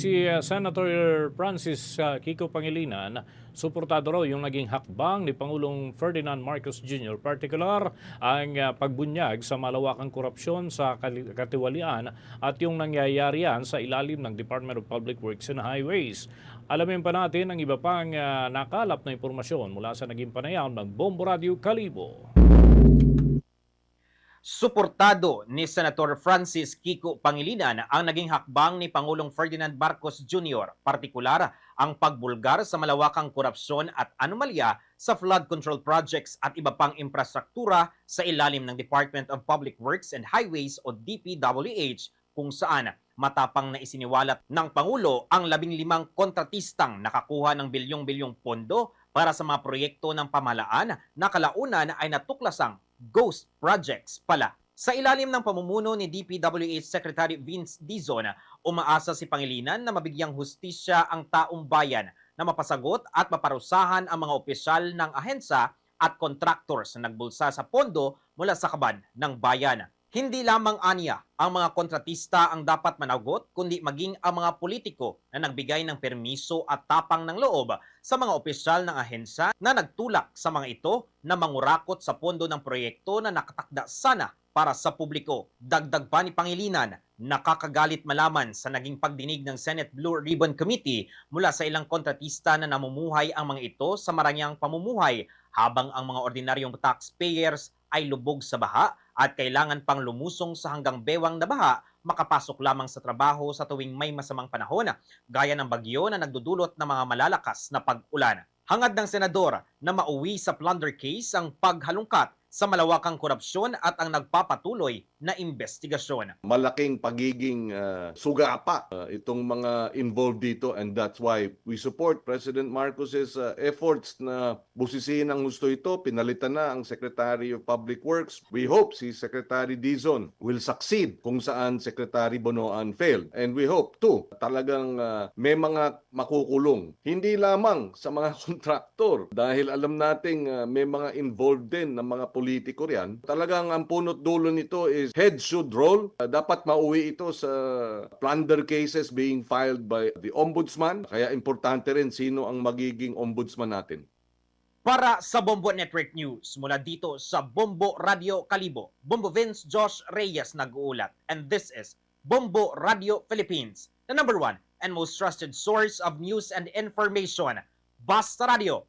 Si uh, Senator Francis uh, Kiko Pangilinan, suportado raw yung naging hakbang ni Pangulong Ferdinand Marcos Jr., partikular ang uh, pagbunyag sa malawakang korupsyon sa katiwalian at yung nangyayari yan sa ilalim ng Department of Public Works and Highways. Alamin pa natin ang iba pang uh, nakalap na impormasyon mula sa naging panayam ng Bombo Radio Kalibo. Suportado ni Senator Francis Kiko Pangilinan ang naging hakbang ni Pangulong Ferdinand Marcos Jr., partikular ang pagbulgar sa malawakang korupsyon at anomalya sa flood control projects at iba pang infrastruktura sa ilalim ng Department of Public Works and Highways o DPWH kung saan matapang na isiniwalat ng Pangulo ang labing limang kontratistang nakakuha ng bilyong-bilyong pondo para sa mga proyekto ng pamalaan na kalaunan ay natuklasang ghost projects pala. Sa ilalim ng pamumuno ni DPWH Secretary Vince Dizon, umaasa si Pangilinan na mabigyang hustisya ang taong bayan na mapasagot at maparusahan ang mga opisyal ng ahensya at contractors na nagbulsa sa pondo mula sa kaban ng bayan. Hindi lamang anya ang mga kontratista ang dapat managot, kundi maging ang mga politiko na nagbigay ng permiso at tapang ng loob sa mga opisyal ng ahensya na nagtulak sa mga ito na mangurakot sa pondo ng proyekto na nakatakda sana para sa publiko. Dagdag pa ni Pangilinan, nakakagalit malaman sa naging pagdinig ng Senate Blue Ribbon Committee mula sa ilang kontratista na namumuhay ang mga ito sa maranyang pamumuhay habang ang mga ordinaryong taxpayers ay lubog sa baha at kailangan pang lumusong sa hanggang bewang na baha makapasok lamang sa trabaho sa tuwing may masamang panahon gaya ng bagyo na nagdudulot ng mga malalakas na pag-ulan. Hangad ng senador na mauwi sa plunder case ang paghalungkat sa malawakang korupsyon at ang nagpapatuloy na investigasyon. malaking pagiging uh, suga pa uh, itong mga involved dito and that's why we support President Marcos's uh, efforts na busisiin ang gusto ito. Pinalitan na ang Secretary of Public Works. We hope si Secretary Dizon will succeed kung saan Secretary Bonoan failed. And we hope too talagang uh, may mga makukulong. Hindi lamang sa mga kontraktor dahil alam nating uh, may mga involved din na mga politiko riyan. Talagang ang punot dulo nito is head should roll. Uh, dapat mauwi ito sa plunder cases being filed by the ombudsman. Kaya importante rin sino ang magiging ombudsman natin. Para sa Bombo Network News, mula dito sa Bombo Radio Kalibo, Bombo Vince Josh Reyes nag-uulat. And this is Bombo Radio Philippines, the number one and most trusted source of news and information. Basta Radio,